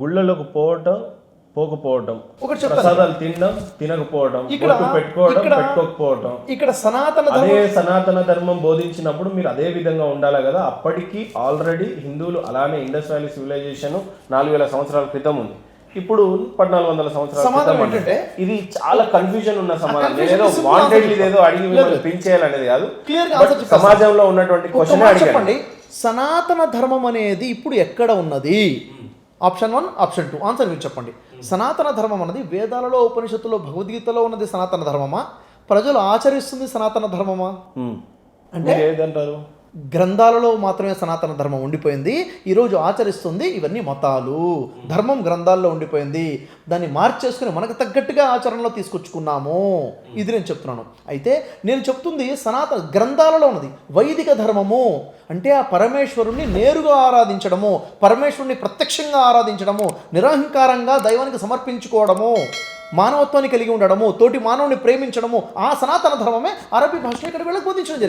గుళ్ళలోకి పోవటం పోకపోవటం ఒకటి ప్రసాదాలు తినడం తినకపోవటం ఇక్కడ- పెట్టుకోవడం పెట్టుకోకపోవటం. ఇక్కడ సనాతన అదే సనాతన ధర్మం బోధించినప్పుడు మీరు అదే విధంగా ఉండాలి కదా. అప్పటికి ఆల్రెడీ హిందువులు అలానే ఇండస్ వ్యాలీ సివిలైజేషన్ నాలుగు వేల సంవత్సరాల క్రితం ఉంది. ఇప్పుడు పద్నాలుగు వందల సంవత్సరాల ఇది చాలా కన్ఫ్యూజన్ ఉన్న సమాధానం. ఏదో వాంటెడ్ ఇదేదో అడిగి పెంచేయాలనేది కాదు. సమాజంలో ఉన్నటువంటి క్వశ్చన్ చెప్పండి. సనాతన ధర్మం అనేది ఇప్పుడు ఎక్కడ ఉన్నది? Option one option two. Answer మీరు చెప్పండి. సనాతన ధర్మం అన్నది వేదాలలో ఉపనిషత్తులో భగవద్గీతలో ఉన్నది సనాతన ధర్మమా? ప్రజలు ఆచరిస్తుంది సనాతన ధర్మమా. అంటే ఏదంటారు? గ్రంథాలలో మాత్రమే సనాతన ధర్మం ఉండిపోయింది. ఈరోజు ఆచరిస్తుంది ఇవన్నీ మతాలు. ధర్మం గ్రంథాల్లో ఉండిపోయింది. దాన్ని మార్చేసుకుని మనకు తగ్గట్టుగా ఆచరణలో తీసుకొచ్చుకున్నాము. ఇది నేను చెప్తున్నాను. అయితే నేను చెప్తుంది సనాతన గ్రంథాలలో ఉన్నది. వైదిక ధర్మము అంటే ఆ పరమేశ్వరుణ్ణి నేరుగా ఆరాధించడము పరమేశ్వరుణ్ణి ప్రత్యక్షంగా ఆరాధించడము నిరహంకారంగా దైవానికి సమర్పించుకోవడము మానవత్వాన్ని కలిగి ఉండడము తోటి మానవుని ప్రేమించడము ఆ సనాతన ధర్మమే అరబీ భాషలో ఇక్కడ వీళ్ళకి బోధించడం జరిగింది.